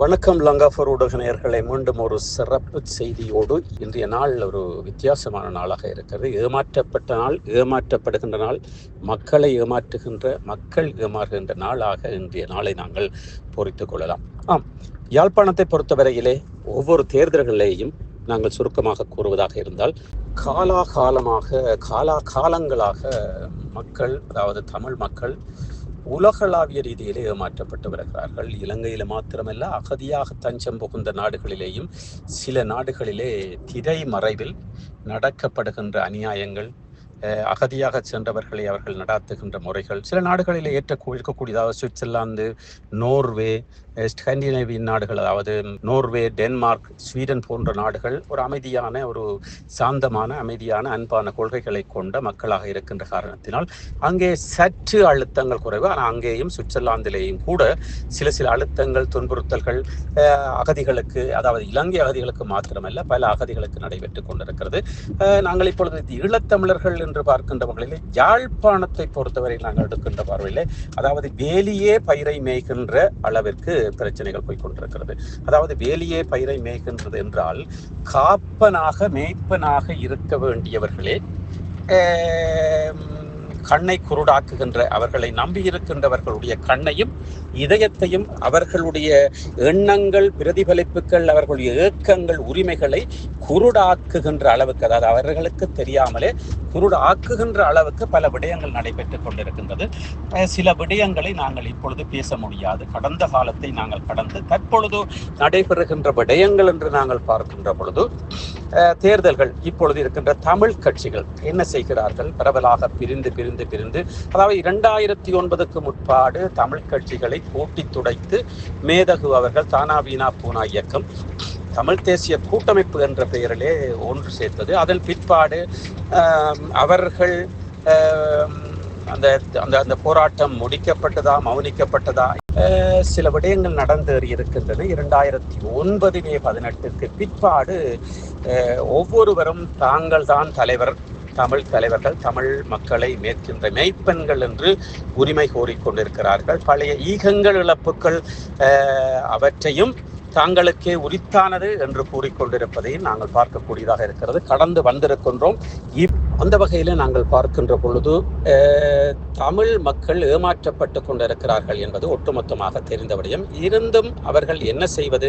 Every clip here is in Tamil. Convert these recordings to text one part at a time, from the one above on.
வணக்கம் லங்காஃபர் ஊடக நேர்களை மீண்டும் ஒரு சிறப்பு செய்தியோடு இன்றைய நாள் ஒரு வித்தியாசமான நாளாக இருக்கிறது. ஏமாற்றப்பட்ட நாள் ஏமாற்றப்படுகின்ற நாள் மக்களை ஏமாற்றுகின்ற மக்கள் ஏமாறுகின்ற நாளாக இன்றைய நாளை நாங்கள் பொறித்துக் கொள்ளலாம். ஆம் யாழ்ப்பாணத்தை பொறுத்தவரையிலே ஒவ்வொரு தேர்தல்களையும் நாங்கள் சுருக்கமாக கூறுவதாக இருந்தால் காலாகாலமாக காலா காலங்களாக மக்கள் அதாவது தமிழ் மக்கள் உலகளாவிய ரீதியிலே ஏமாற்றப்பட்டு வருகிறார்கள். இலங்கையில் மாத்திரமல்ல அகதியாக தஞ்சம் புகுந்த நாடுகளிலேயும் சில நாடுகளிலே திரை மறைவில் நடக்கப்படுகின்ற அநியாயங்கள் அகதியாக சென்றவர்களை அவர்கள் நடாத்துகின்ற முறைகள் சில நாடுகளில் ஏற்ற இருக்கக்கூடியதாவது சுவிட்சர்லாந்து நோர்வே அஹ், ஸ்காண்டினேவியன் நாடுகள் அதாவது நோர்வே டென்மார்க் ஸ்வீடன் போன்ற நாடுகள் ஒரு அமைதியான ஒரு சாந்தமான அமைதியான அன்பான கொள்கைகளை கொண்ட மக்களாக இருக்கின்ற காரணத்தினால் அங்கே சற்று அழுத்தங்கள் குறைவு. ஆனால் அங்கேயும் சுவிட்சர்லாந்திலேயும் கூட சில சில அழுத்தங்கள் துன்புறுத்தல்கள் அகதிகளுக்கு அதாவது இலங்கை அகதிகளுக்கு மாத்திரமல்ல பல அகதிகளுக்கு நடைபெற்றுக் கொண்டிருக்கிறது. நாங்கள் இப்பொழுது ஈழத்தமிழர்கள் என்று பார்க்கின்ற வகையிலே யாழ்ப்பாணத்தை பொறுத்தவரை நாங்கள் எடுக்கின்ற பார்வையிலே அதாவது வேலியே பயிரை மேய்கின்ற அளவிற்கு பிரச்சனைகள் போய்கொண்டிருக்கிறது அதாவது வேலியே பயிரை மேய்கின்றது என்றால் காப்பனாக மேய்ப்பனாக இருக்க வேண்டியவர்களே கண்ணை குருடாக்குகின்ற அவர்களை நம்பி இருக்கின்றவர்களுடைய கண்ணையும் இதயத்தையும் அவர்களுடைய எண்ணங்கள் பிரதிபலிப்புகள் அவர்களுடைய ஏக்கங்கள் உரிமைகளை குருடாக்குகின்ற அளவுக்கு அதாவது அவர்களுக்கு தெரியாமலே குருடாக்குகின்ற அளவுக்கு பல விடயங்கள் நடைபெற்றுக் கொண்டிருக்கின்றது. சில விடயங்களை நாங்கள் இப்பொழுது பேச முடியாது. கடந்த காலத்தை நாங்கள் கடந்து தற்பொழுது நடைபெறுகின்ற விடயங்கள் என்று நாங்கள் பார்க்கின்ற பொழுது தேர்தல்கள் இப்பொழுது இருக்கின்ற தமிழ் கட்சிகள் என்ன செய்கிறார்கள்? பரவலாக பிரிந்து பிரிந்து பிரிந்து. அதாவது இரண்டாயிரத்தி ஒன்பதுக்கு முற்பாடு தமிழ் கட்சிகளை கூட்டி துடைத்து மேதகு அவர்கள் தானா வீணா பூனா இயக்கம். தமிழ் தேசிய கூட்டமைப்பு என்ற பெயரிலே ஒன்று சேர்த்தது. அதன் பிற்பாடு அவர்கள் அந்த அந்த அந்த போராட்டம் முடிக்கப்பட்டதா மௌனிக்கப்பட்டதா சில விடயங்கள் நடந்தேறி இருக்கின்றன இரண்டாயிரத்தி ஒன்பது மே பதினெட்டுக்கு பிற்பாடு ஒவ்வொருவரும் தாங்கள் தான் தலைவர் தமிழ் தலைவர்கள் தமிழ் மக்களை மேற்கின்ற மெய்ப்பெண்கள் என்று உரிமை கோரிக்கொண்டிருக்கிறார்கள் பழைய ஈகங்கள் இழப்புகள் அவற்றையும் தாங்களுக்கே உரித்தானது என்று கூறிக்கொண்டிருப்பதையும் நாங்கள் பார்க்கக்கூடியதாக இருக்கிறது. கடந்து வந்திருக்கின்றோம். இப் அந்த வகையில் நாங்கள் பார்க்கின்ற பொழுது தமிழ் மக்கள் ஏமாற்றப்பட்டு கொண்டிருக்கிறார்கள் என்பது ஒட்டுமொத்தமாக தெரிந்த விடயம். இருந்தும் அவர்கள் என்ன செய்வது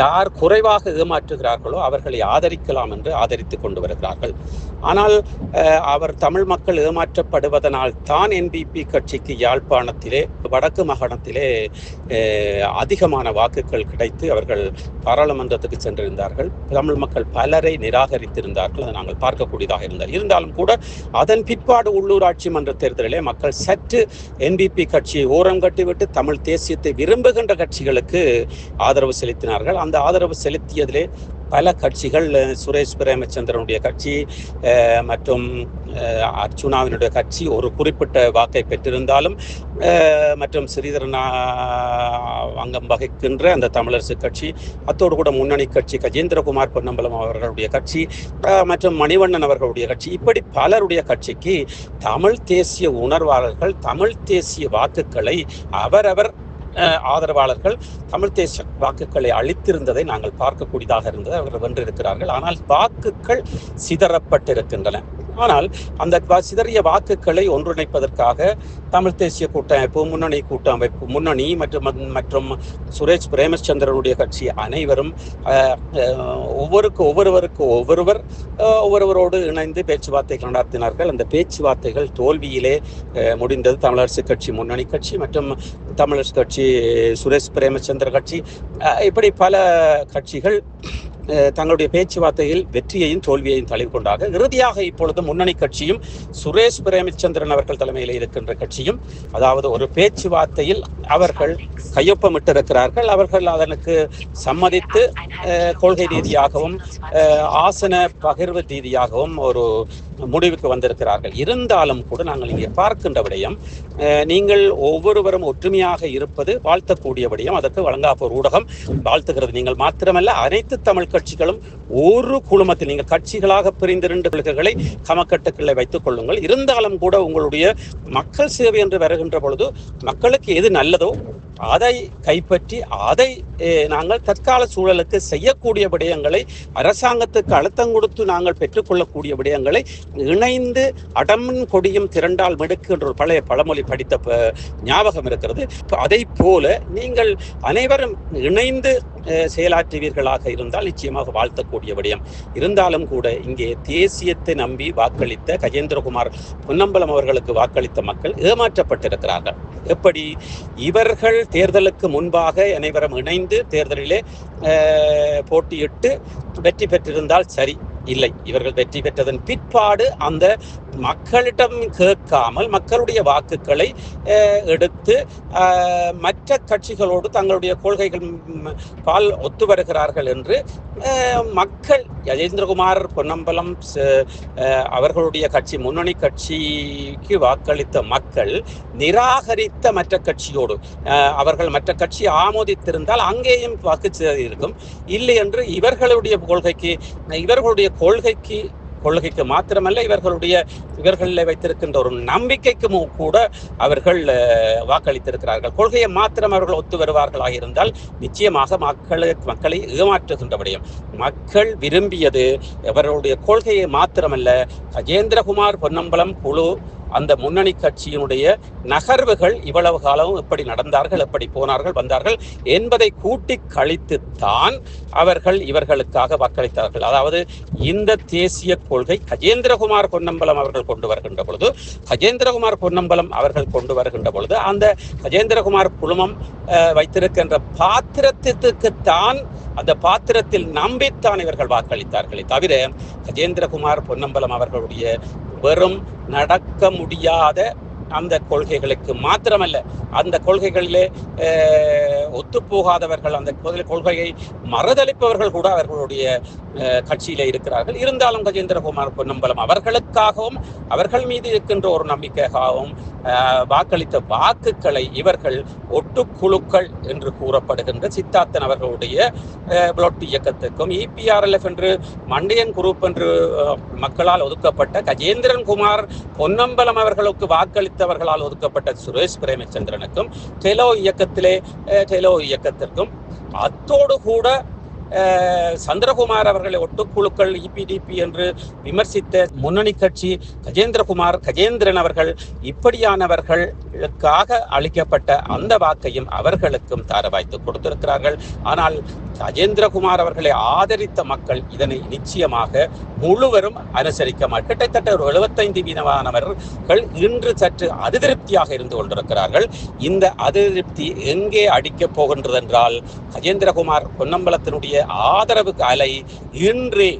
யார் குறைவாக ஏமாற்றுகிறார்களோ அவர்களை ஆதரிக்கலாம் என்று ஆதரித்து கொண்டு வருகிறார்கள். ஆனால் அவர் தமிழ் மக்கள் ஏமாற்றப்படுவதனால் தான் என்பிபி கட்சிக்கு யாழ்ப்பாணத்திலே வடக்கு மாகாணத்திலே அதிகமான வாக்குகள் கிடைத்து அவர்கள் பாராளுமன்றத்துக்கு சென்றிருந்தார்கள். தமிழ் மக்கள் பலரை நிராகரித்திருந்தார்கள். அதை நாங்கள் பார்க்கக்கூடியதாக இருந்தார் இருந்தாலும் கூட அதன் பிற்பாடு உள்ளூராட்சி மன்ற தேர்தலிலே மக்கள் சற்று என்பிபி கட்சியை ஓரம் கட்டிவிட்டு தமிழ் தேசியத்தை விரும்புகின்ற கட்சிகளுக்கு ஆதரவு செலுத்தினார்கள். அந்த ஆதரவு செலுத்தியதிலே பல கட்சிகள் சுரேஷ் பிரேமச்சந்திரனுடைய கட்சி மற்றும் அர்ச்சுனாவினுடைய கட்சி ஒரு குறிப்பிட்ட வாக்கை பெற்றிருந்தாலும் மற்றும் ஸ்ரீதரன் அங்கம் வகிக்கின்ற அந்த தமிழரசு கட்சி அத்தோடு கூட முன்னணி கட்சி கஜேந்திரகுமார் பொன்னம்பலம் அவர்களுடைய கட்சி மற்றும் மணிவண்ணன் அவர்களுடைய கட்சி இப்படி பலருடைய கட்சிக்கு தமிழ் தேசிய உணர்வாளர்கள் தமிழ் தேசிய வாக்குகளை அவரவர் ஆதரவாளர்கள் தமிழ் தேசிய வாக்குகளை அளித்திருந்ததை நாங்கள் பார்க்கக்கூடியதாக இருந்தது. அவர்கள் வென்றிருக்கிறார்கள். ஆனால் வாக்குகள் சிதறப்பட்டிருக்கின்றன. ஆனால் அந்த சிதறிய வாக்குகளை ஒன்றிணைப்பதற்காக தமிழ் தேசிய கூட்டமைப்பு முன்னணி கூட்டமைப்பு முன்னணி மற்றும் மற்றும் சுரேஷ் பிரேமச்சந்திரனுடைய கட்சி அனைவரும் ஒவ்வொருக்கு ஒவ்வொருவருக்கு ஒவ்வொருவர் ஒவ்வொருவரோடு இணைந்து பேச்சுவார்த்தைகள் நடத்தினார்கள். அந்த பேச்சுவார்த்தைகள் தோல்வியிலே முடிந்தது. தமிழரசு கட்சி முன்னணி கட்சி மற்றும் தமிழரசு கட்சி சுரேஷ் பிரேமச்சந்திர கட்சி. இப்படி பல கட்சிகள் தங்களுடைய பேச்சுவார்த்தையில் வெற்றியையும் தோல்வியையும் தழுவி கொண்டாக இறுதியாக இப்பொழுது முன்னணி கட்சியும் சுரேஷ் பிரேமச்சந்திரன் அவர்கள் தலைமையில் இருக்கின்ற கட்சியும் அதாவது ஒரு பேச்சுவார்த்தையில் அவர்கள் கையொப்பமிட்டிருக்கிறார்கள். அவர்கள் அதனுக்கு சம்மதித்து கொள்கை ரீதியாகவும் ஆசன பகிர்வு ரீதியாகவும் ஒரு முடிவுக்கு வந்திருக்கிறார்கள். இருந்தாலும் கூட நாங்கள் இங்கே பார்க்கின்ற விடயம் நீங்கள் ஒவ்வொருவரும் ஒற்றுமையாக இருப்பது வாழ்த்தக்கூடிய விடயம். அதற்கு வழங்காப்போர் ஊடகம் வாழ்த்துகிறது. நீங்கள் மாத்திரமல்ல அனைத்து தமிழ் கட்சிகளும் ஒரு குழுமத்தில் நீங்கள் கட்சிகளாக பிரிந்திருந்த கொள்கைகளை கமக்கட்டுக்களை வைத்துக் கொள்ளுங்கள். இருந்தாலும் கூட உங்களுடைய மக்கள் சேவை என்று வருகின்ற பொழுது மக்களுக்கு எது நல்லதோ அதை கைப்பற்றி அதை நாங்கள் தற்கால சூழலுக்கு செய்யக்கூடிய விடயங்களை அரசாங்கத்துக்கு அழுத்தம் கொடுத்து நாங்கள் பெற்றுக்கொள்ளக்கூடிய விடயங்களை இணைந்து அடமின் கொடியும் திரண்டால் மிடுக்கு என்ற ஒரு பழைய பழமொழி படித்த ப- ஞாபகம் இருக்கிறது. அதை போல நீங்கள் அனைவரும் இணைந்து செயலாற்றுவீர்களாக இருந்தால் நிச்சயமாக வாழ்த்தக்கூடிய விடயம். இருந்தாலும் கூட இங்கே தேசியத்தை நம்பி வாக்களித்த கஜேந்திரகுமார் பொன்னம்பலம் அவர்களுக்கு வாக்களித்த மக்கள் ஏமாற்றப்பட்டிருக்கிறார்கள். எப்படி? இவர்கள் தேர்தலுக்கு முன்பாக அனைவரும் இணைந்து தேர்தலிலே போட்டியிட்டு வெற்றி பெற்றிருந்தால் சரி. இல்லை. இவர்கள் வெற்றி பெற்றதன் பிற்பாடு அந்த மக்களிடம் கேட்காமல் மக்களுடைய வாக்குகளை எடுத்து மற்ற கட்சிகளோடு தங்களுடைய கொள்கைகள் பால் ஒத்து வருகிறார்கள் என்று மக்கள் யஜேந்திரகுமார் பொன்னம்பலம் அவர்களுடைய கட்சி முன்னணி கட்சிக்கு வாக்களித்த மக்கள் நிராகரித்த மற்ற கட்சியோடு அவர்கள் மற்ற கட்சி ஆமோதித்திருந்தால் அங்கேயும் வாக்கு இருக்கும் இல்லை என்று இவர்களுடைய கொள்கைக்கு இவர்களுடைய கொள்கைக்கு கொள்கைக்கு மாத்திரமல்ல இவர்களுடைய இவர்களில் வைத்திருக்கின்ற ஒரு நம்பிக்கைக்கும் கூட அவர்கள் வாக்களித்திருக்கிறார்கள். கொள்கையை மாத்திரம் அவர்கள் ஒத்து வருவார்களாக இருந்தால் நிச்சயமாக மக்களை மக்களை ஏமாற்றுகின்ற விடயம். மக்கள் விரும்பியது அவர்களுடைய கொள்கையை மாத்திரமல்ல கஜேந்திரகுமார் பொன்னம்பலம் குழு அந்த முன்னணி கட்சியினுடைய நகர்வுகள் இவ்வளவு காலம் எப்படி நடந்தார்கள் எப்படி போனார்கள் வந்தார்கள் என்பதை கூட்டி கழித்து தான் அவர்கள் இவர்களுக்காக வாக்களித்தார்கள். அதாவது இந்த தேசிய கொள்கை கஜேந்திரகுமார் பொன்னம்பலம் அவர்கள் கொண்டு வருகின்ற பொழுது கஜேந்திரகுமார் பொன்னம்பலம் அவர்கள் கொண்டு வருகின்ற பொழுது அந்த கஜேந்திரகுமார் குழுமம் அஹ், வைத்திருக்கின்ற பாத்திரத்திற்குத்தான் அந்த பாத்திரத்தில் நம்பித்தான் இவர்கள் வாக்களித்தார்களே தவிர கஜேந்திரகுமார் பொன்னம்பலம் அவர்களுடைய வெறும் நடக்க முடியாத அந்த கொள்கைகளுக்கு மாத்திரமல்ல. அந்த கொள்கைகளிலே ஒத்து போகாதவர்கள் அந்த கொள்கை- கொள்கையை மறுதளிப்பவர்கள் கூட அவர்களுடைய கட்சியில இருக்கிறார்கள். இருந்தாலும் கஜேந்திரகுமார் பொன்னம்பலம் அவர்களுக்காகவும் அவர்கள் மீது இருக்கின்ற ஒரு நம்பிக்கையாகவும் வாக்களித்த வாக்குகளை இவர்கள் ஒட்டுக்குழுக்கள் என்று கூறப்படுகின்ற சித்தார்த்தன் அவர்களுடைய அஹ், புளொட் இயக்கத்துக்கும் இபிஆர்எல்எஃப் என்று மண்டையன் குரூப் என்று மக்களால் ஒதுக்கப்பட்ட கஜேந்திரன் குமார் பொன்னம்பலம் அவர்களுக்கு வாக்களித்தவர்களால் ஒதுக்கப்பட்ட சுரேஷ் பிரேமச்சந்திரனுக்கும் டெலோ இயக்கத்திலே டெலோ இயக்கத்திற்கும் அத்தோடு கூட சந்திரகுமார் அவர்களை ஒட்டுக்குழுக்கள் இபிடிபி என்று விமர்சித்த முன்னணி கட்சி கஜேந்திரகுமார் கஜேந்திரன் அவர்கள் இப்படியானவர்கள் அவர்களுக்காக அளிக்கப்பட்ட அந்த வாக்கையும் அவர்களுக்கும் தாரவாய்த்து கொடுத்திருக்கிறார்கள். ஆனால் கஜேந்திரகுமார் அவர்களை ஆதரித்த மக்கள் இதனை நிச்சயமாக முழுவரும் அனுசரிக்க மாட்டார் கிட்டத்தட்ட ஒரு எழுபத்தைந்து வீதமானவர்கள் இன்று சற்று அதிருப்தியாக இருந்து கொண்டிருக்கிறார்கள். இந்த அதிருப்தி எங்கே அடிக்கப் போகின்றது என்றால் ராஜேந்திரகுமார் பொன்னம்பலத்தினுடைய ஆதரவு அலை இன்றே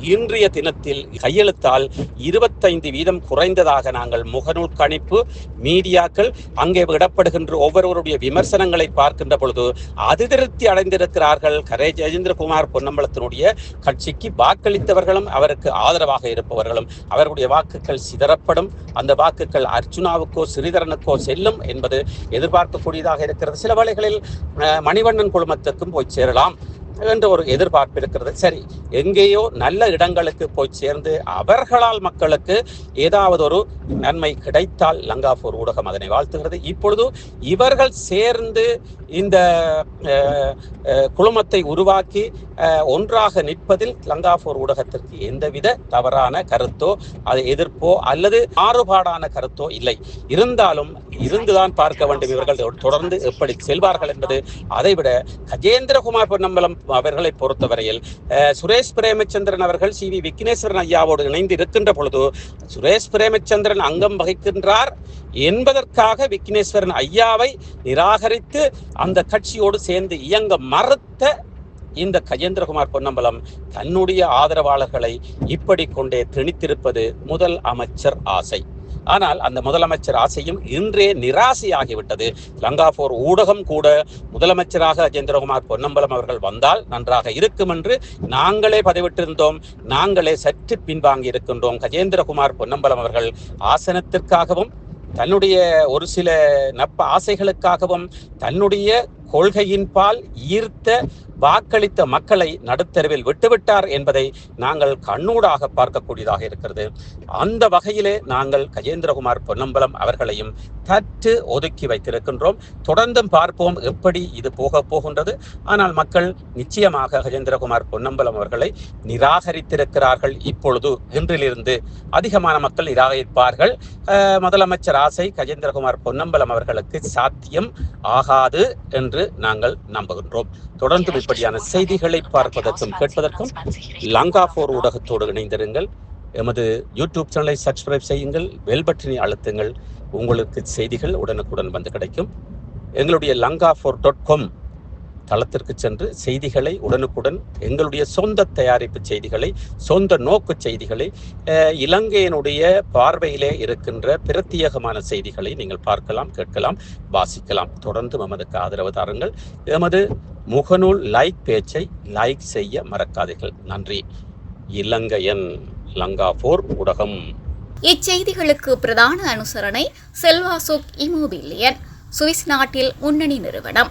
இன்றைய தினத்தில் கையெழுத்தால் இருபத்தைந்து வீதம் குறைந்ததாக நாங்கள் முகநூல் கணிப்பு மீடியாக்கள் அங்கே விடப்படுகின்ற ஒவ்வொருவருடைய விமர்சனங்களை பார்க்கின்ற பொழுது அதிருப்தி அடைந்திருக்கிறார்கள். கரே ஜெயேந்திரகுமார் பொன்னம்பலத்தினுடைய கட்சிக்கு வாக்களித்தவர்களும் அவருக்கு ஆதரவாக இருப்பவர்களும் அவர்களுடைய வாக்குகள் சிதறப்படும். அந்த வாக்குகள் அர்ஜுனாவுக்கோ ஸ்ரீதரனுக்கோ செல்லும் என்பது எதிர்பார்க்கக்கூடியதாக இருக்கிறது. சில வேளைகளில் மணிவண்ணன் குழுமத்துக்கும் போய் சேரலாம். என்ற ஒரு எதிர்பார்ப்பு இருக்கிறது. சரி எங்கேயோ நல்ல இடங்களுக்கு போய் சேர்ந்து அவர்களால் மக்களுக்கு ஏதாவது ஒரு நன்மை கிடைத்தால் லங்காபூர் ஊடகம் அதனை வாழ்த்துகிறது. இப்பொழுது இவர்கள் சேர்ந்து இந்த குழுமத்தை உருவாக்கி ஒன்றாக நிற்பதில் லங்காபூர் ஊடகத்திற்கு எந்தவித தவறான கருத்தோ அது எதிர்ப்போ அல்லது மாறுபாடான கருத்தோ இல்லை. இருந்தாலும் இருந்துதான் பார்க்க வேண்டும் இவர்கள். தொடர்ந்து எப்படி செல்வார்கள் என்பது அதைவிட கஜேந்திரகுமார் பொன்னம்பலம் அவர்களை பொறுத்தவரையில் அஹ், சுரேஷ் பிரேமச்சந்திரன் அவர்கள் சி வி விக்னேஸ்வரன் ஐயாவோடு இணைந்து இருக்கின்ற பொழுது சுரேஷ் பிரேமச்சந்திரன் அங்கம் வகிக்கின்றார் என்பதற்காக விக்னேஸ்வரன் ஐயாவை நிராகரித்து அந்த கட்சியோடு சேர்ந்து இயங்க மறுத்த இந்த கஜேந்திரகுமார் பொன்னம்பலம் தன்னுடைய ஆதரவாளர்களை இப்படி கொண்டே திணித்திருப்பது முதல் அமைச்சர் ஆசை. ஆனால் அந்த முதலமைச்சர் ஆசையும் இன்றே நிராசையாகிவிட்டது. லங்காபோர் ஊடகம் கூட முதலமைச்சராக கஜேந்திரகுமார் பொன்னம்பலம் அவர்கள் வந்தால் நன்றாக இருக்கும் என்று நாங்களே பதிவிட்டிருந்தோம். நாங்களே சற்று பின்வாங்கி இருக்கின்றோம். கஜேந்திரகுமார் பொன்னம்பலம் அவர்கள் ஆசனத்திற்காகவும் தன்னுடைய ஒரு சில நப்ப ஆசைகளுக்காகவும் தன்னுடைய கொள்கையின்பால் ஈர்த்த வாக்களித்த மக்களை நடுத்தருவில் விட்டுவிட்டார் என்பதை நாங்கள் கண்ணூடாக பார்க்கக்கூடியதாக இருக்கிறது. அந்த வகையிலே நாங்கள் கஜேந்திரகுமார் பொன்னம்பலம் அவர்களையும் தற்று ஒதுக்கி வைத்திருக்கின்றோம். தொடர்ந்தும் பார்ப்போம் எப்படி இது போக போகின்றது. ஆனால் மக்கள் நிச்சயமாக கஜேந்திரகுமார் பொன்னம்பலம் அவர்களை நிராகரித்திருக்கிறார்கள். இப்பொழுது இன்றிலிருந்து அதிகமான மக்கள் நிராகரிப்பார்கள். முதலமைச்சர் ஆசை கஜேந்திரகுமார் பொன்னம்பலம் அவர்களுக்கு சாத்தியம் ஆகாது என்று நாங்கள் நம்புகின்றோம். தொடர்ந்து இப்படியான செய்திகளை பார்ப்பதற்கும் கேட்பதற்கும் லங்கா போர் ஊடகத்தோடு இணைந்திருங்கள். எமது யூடியூப் சேனலை சப்ஸ்கிரைப் செய்யுங்கள் வெல் பட்டனை அழுத்துங்கள். உங்களுக்கு செய்திகள் உடனுக்குடன் வந்து கிடைக்கும். எங்களுடைய லங்கா ஃபோர் டாட் காம் தளத்திற்கு சென்று செய்திகளை உடனுக்குடன் எங்களுடைய சொந்த தயாரிப்பு செய்திகளை சொந்த நோக்கு செய்திகளை இலங்கையினுடைய பார்வையிலே இருக்கின்ற பிரத்யேகமான செய்திகளை நீங்கள் பார்க்கலாம் கேட்கலாம் வாசிக்கலாம். தொடர்ந்து எமதுக்கு ஆதரவு தாருங்கள் எமது முகநூல் லைக் பேச்சை லைக் செய்ய மறக்காதீர்கள். நன்றி. இலங்கையன் லங்கா போர் ஊடகம். இச்செய்திகளுக்கு பிரதான அனுசரணை செல்வாசோக் இமோபிலியன் சுவிஸ் நாட்டில் முன்னணி நிறுவனம்.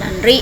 நன்றி.